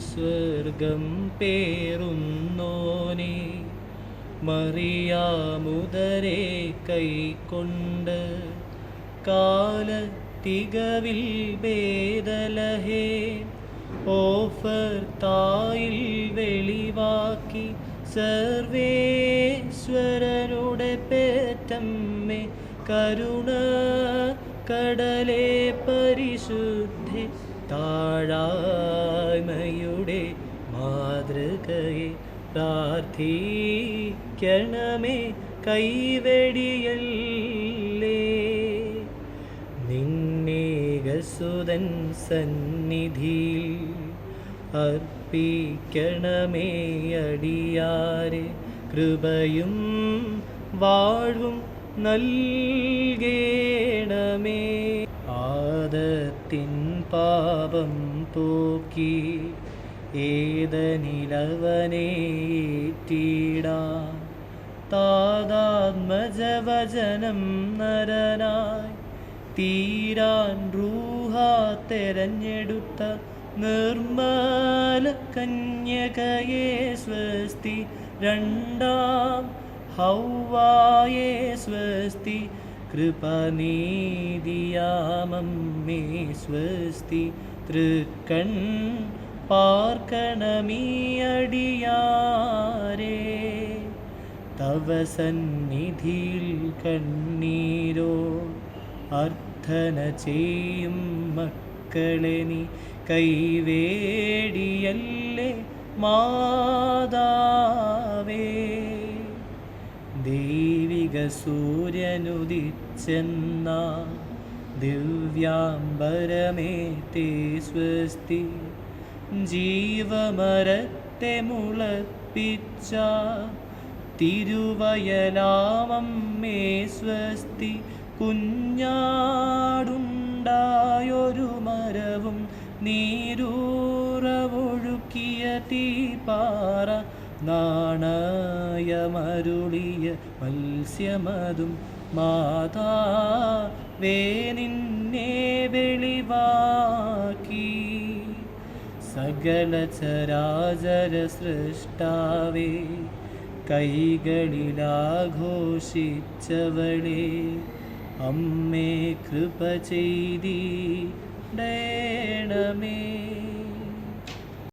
സ്വർഗം പേറുന്നോനെ മറിയാമുദരെ കൈക്കൊണ്ട് കാലത്തികവിൽ ഭേദലഹേ ഓഫർ തായിൽ വെളിവാക്കി സർവേശ്വരനുടെ പേറ്റമ്മേ കരുണ കടലേ പരിശുദ്ധി താഴായ്മയുടെ മാതൃകയെ പ്രാർത്ഥിക്കണമേ. കൈവെടിയല്ലേ. നിന്നേകസുതൻ സന്നിധിയിൽ അർപ്പിക്കണമേ അടിയാരെ. കൃപയും വാഴ്വും നൽകേണമേ. ആദത്തിൻ പാപം പോക്കി ഏതനിലവനേറ്റിടാ. താതാത്മജവചനം നരനായി തീരാൻ റൂഹ തെരഞ്ഞെടുത്ത നിർമ്മല കന്യകയെ സ്വസ്തി രണ്ടാം ഹൗവായേ സ്വസ്തി കൃപനീതിയാമമ്മേ സ്വസ്തി. തൃക്കൺ പാർക്കണമീയടിയാരേ തവ സന്നിധിയിൽ കണ്ണീരോ അർത്ഥന ചെയ്യും മക്കളെ നീ. കൈവേടിയല്ലേ മാതാവേ. ദൈവിക സൂര്യനുദിച്ചെന്ന ദിവ്യാംബരമേ തേ സ്വസ്തി. ജീവമരത്തെ മുളപ്പിച്ച തിരുവയലാമമ്മേ സ്വസ്തി. കുഞ്ഞാടുണ്ടായൊരു മരവും നീരൂറവൊഴുക്കിയ തീപാറ നാണയമരുളിയ മത്സ്യമതും മാതാവേ നിന്നെ വെളിവാക്കി. സകല ചരാചര സൃഷ്ടാവേ കൈകളിലാഘോഷിച്ചവളെ അമ്മേ കൃപ ചെയ്തിടേണമേ.